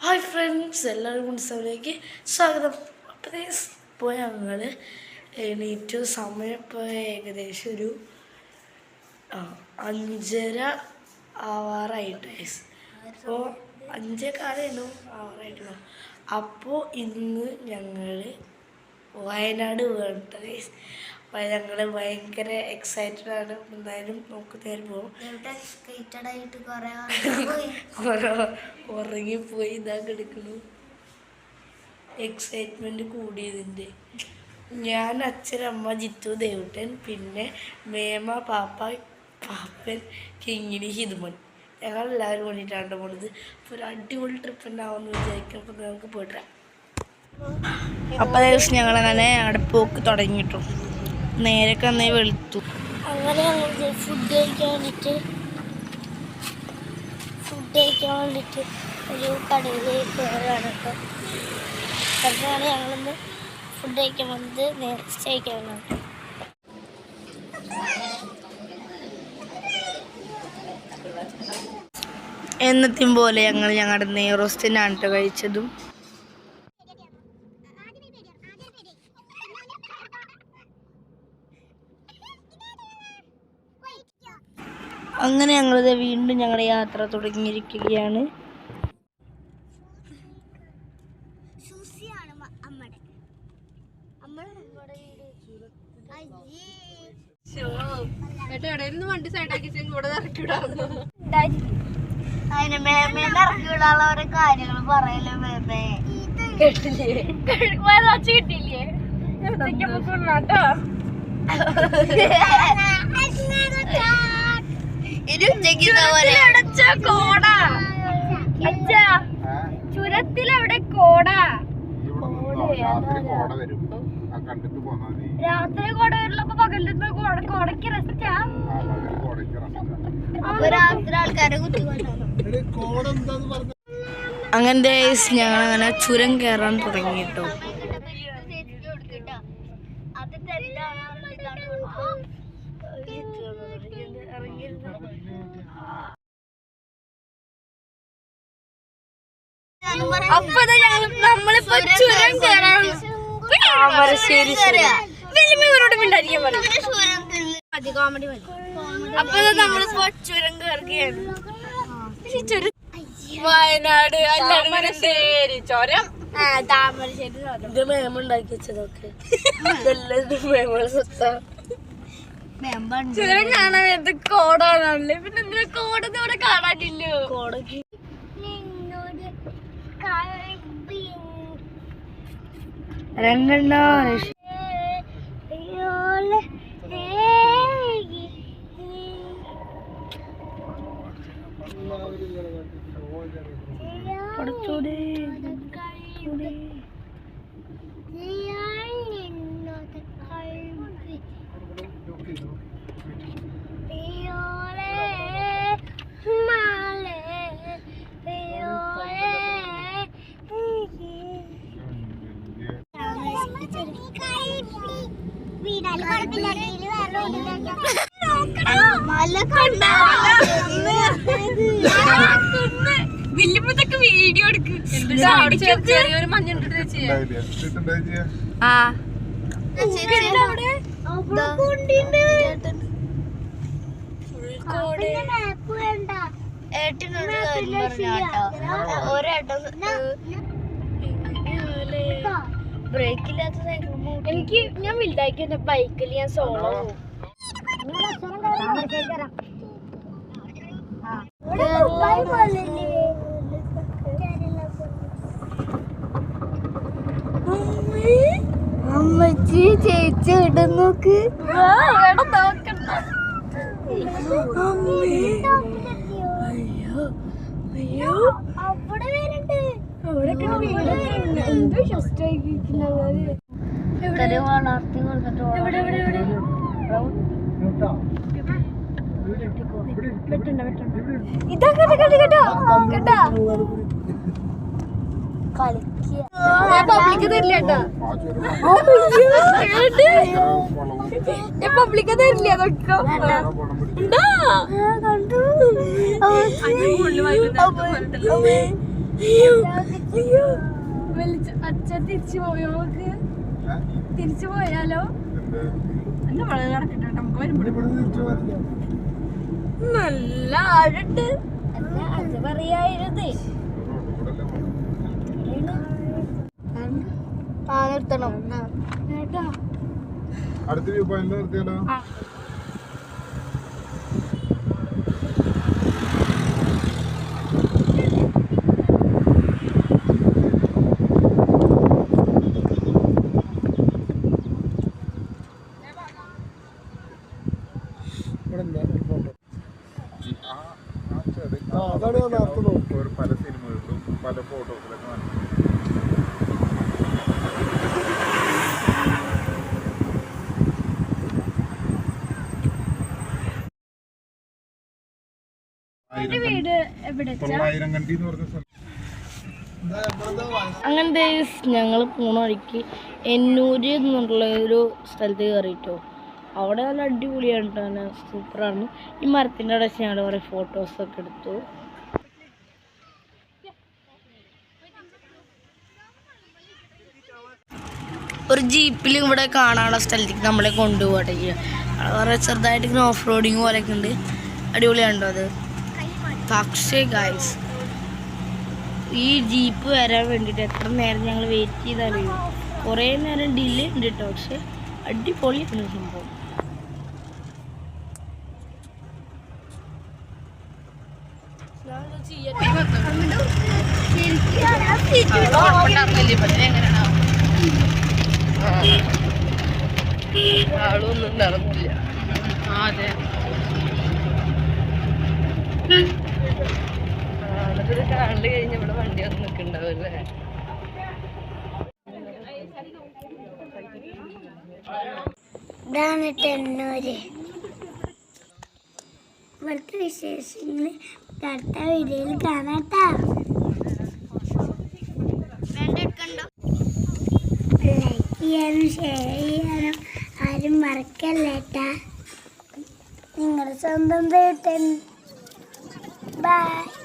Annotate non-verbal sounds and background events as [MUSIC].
Hi friends എല്ലാവരും ഉത്സവത്തിലേക്ക് സ്വാഗതം. അപ്പോൾ ഇപ്പോൾ ഞങ്ങൾ എണീറ്റ് സമയം ഇപ്പോൾ ഏകദേശം ഒരു അഞ്ചര ആവാറായിട്ട് അപ്പോൾ അഞ്ചേ കാലമായിരുന്നു ആവാറായിട്ടുള്ളൂ അപ്പോൾ ഇന്ന് ഞങ്ങൾ വയനാട് വേണ്ട അപ്പോൾ ഞങ്ങൾ ഭയങ്കര എക്സൈറ്റഡ് ആണ്. എന്തായാലും നമുക്ക് നേരെ പോകും. കുറേ [LAUGHS] ഉറങ്ങിപ്പോയി ഇതാ കിടക്കണു. എക്സൈറ്റ്മെന്റ് കൂടിയതിന്റെ. ഞാൻ അച്ഛനമ്മ ജിത്തു ദേവുട്ടൻ പിന്നെ മേമ പാപ്പ പാപ്പൻ കിങ്ങിണി ഹിതുമൻ. ഞങ്ങൾ എല്ലാവരും വേണ്ടിയിട്ടാണ് പോണത്. അപ്പോൾ ഒരു അടിപൊളി ട്രിപ്പ് ഉണ്ടാവുമെന്ന് വിചാരിക്കും. അപ്പോൾ നമുക്ക് പോയിട്ട് അപ്പോൾ ദിവസം ഞങ്ങൾ അങ്ങനെ ഞങ്ങളുടെ പോക്ക് തുടങ്ങിയിട്ടു. നേരൊക്കെ അന്നേ വെളുത്തു. അങ്ങനെ ഫുഡ് കഴിക്കാൻ വേണ്ടിട്ട് ഫുഡ് കഴിക്കാൻ വേണ്ടിട്ട് ഒരു കടയിലേക്ക് വരാണ് കേട്ടോ. അപ്പോഴാണ് ഞങ്ങളിന്ന് ഫുഡ് കഴിക്കാൻ വന്നത് നേരത്തെ കഴിക്കാൻ എന്നത്തെയും പോലെ ഞങ്ങൾ ഞങ്ങളുടെ നെയ്റോസ്റ്റിനാണ് കഴിച്ചതും. അങ്ങനെ ഞങ്ങളിത് വീണ്ടും ഞങ്ങളുടെ യാത്ര തുടങ്ങിയിരിക്കുകയാണ്. അതിന് മേമേന്ന് ഇറക്കിവിടാനുള്ള ഓരോ കാര്യങ്ങൾ പറയല്ലോ മേമേ കിട്ടില്ലേ? കിട്ടില്ലേ? ചുരത്തിലെവിടെ കോടാ. രാത്രി കോട വരും. ആ കണ്ടിട്ട് പോന്നാ മതി. രാത്രി കോട വരില്ലപ്പോ പകലിന്ന് കോട കോടയ്ക്ക് റെസ്റ്റാ ആ. പകൽ കോടയ്ക്ക് റെസ്റ്റാ അപ്പൊ രാത്രി ആൾക്കാരെ കുത്തി അങ്ങനത്തെ ഞങ്ങൾ അങ്ങനെ ചുരം കയറാൻ തുടങ്ങി കേട്ടോ അത് അപ്പൊ നമ്മളിപ്പോ ചുരം കയറാൻ താമരശ്ശേരി വലിയവരോട് മിണ്ടായിരിക്കാൻ മതി കോമഡി മതി. അപ്പൊ നമ്മളിപ്പോ ചുരം കയറുകയാണ് ചുരം വയനാട് താമരശ്ശേരി ചുരം. ആ താമരശ്ശേരി ഇത് മേമുണ്ടാക്കി വെച്ചതൊക്കെ. [LAUGHS] ഇതെല്ലാം ഇത് മേമയുടെ ചുരം കാണാൻ എന്ത് കോടാണല്ലേ? പിന്നെ എന്തിനാ കോടൊന്നും ഇവിടെ കാണാനില്ലോ? കോടക്ക്. രണ്ടെണ്ണ പഠിച്ചോടെ മല വല്യപ്പത്തൊക്കെ വീഡിയോ എടുക്കും ചെറിയൊരു മഞ്ഞുണ്ട് ആ ഏട്ടനോട് കാര്യം പറഞ്ഞാട്ടോ ഒരേട്ടൻ ബ്രേക്കില്ലാത്ത സൈക്കിൾ എനിക്ക് ഞാൻ വലുതാക്കി എന്റെ ബൈക്കിൽ ഞാൻ സോളോ അമ്മച്ചി ചേച്ചി ഇടും നോക്ക്. അയ്യോ അവിടെ വരുന്നുണ്ട് ഇതാ. കേട്ടോ കേട്ടോ കേട്ടോ. കളിക്കുക പബ്ലിക് തരില്ല ഞാൻ പബ്ലിക് തരില്ല കണ്ടു? അച്ഛൻ തിരിച്ചു പോയോ നമുക്ക്? തിരിച്ചു പോയാലോ? വളരെ നടക്കട്ടെ നമുക്ക് വരുമ്പോ ഇവിടെ ഇവിടുന്ന് തിരിച്ചു പോകാനില്ല. നല്ല ആഴുണ്ട്. അല്ല അത് പറയായിരുന്നേ റോഡ് കൂടെ അല്ലേ പോണെ? ആ നിർത്തണം. അടുത്ത വ്യൂ പോയിന്റ് നിർത്തിയാലോ ഒരു പല സിനിമകളിലും പല ഫോട്ടോസിലൊക്കെ കാണിക്കും. തൊള്ളായിരം കണ്ടി എന്ന് പറഞ്ഞ സ്ഥലം. അങ്ങനെ ഞങ്ങൾ പോണ വഴിക്ക് എന്നൂര് എന്നുള്ള ഒരു സ്ഥലത്ത് കയറിയിട്ടോ അവിടെ നല്ല അടിപൊളിയാണ് കേട്ടോ സൂപ്പറാണ്. ഈ മരത്തിന്റെ അവിടെ ഞങ്ങൾ കുറേ ഫോട്ടോസൊക്കെ എടുത്തു. ഒരു ജീപ്പിൽ ഇവിടെ കാണാനുള്ള സ്ഥലത്തേക്ക് നമ്മളെ കൊണ്ടുപോകട്ടെ അവിടെ കുറേ ചെറുതായിട്ട് ഇങ്ങനെ ഓഫ് റോഡിങ് പോലെയൊക്കെ ഉണ്ട്. അടിപൊളിയാണോ അത്. പക്ഷേ ഗായ്സ് ഈ ജീപ്പ് വരാൻ വേണ്ടിയിട്ട് എത്ര നേരം ഞങ്ങൾ വെയിറ്റ് ചെയ്താലും കുറേ നേരം ഡിലേ ഉണ്ട് കേട്ടോ പക്ഷെ അടിപൊളിയാണ് സംഭവം. ആളൊന്നും നടന്നില്ല. അതെ. ആളതൊരു കണ്ടു കഴിഞ്ഞ ഇവിടെ വണ്ടി ഇതാണ് ടെന്നൂര് ഇവിടുത്തെ വിശേഷങ്ങൾ അടുത്ത വീഡിയോയിൽ കാണാട്ടോ. ലൈക്ക് ചെയ്യാനും ഷെയർ ചെയ്യാനും ആരും മറക്കല്ലേട്ടാ. നിങ്ങളുടെ സ്വന്തം തേട്ടൻ Bye.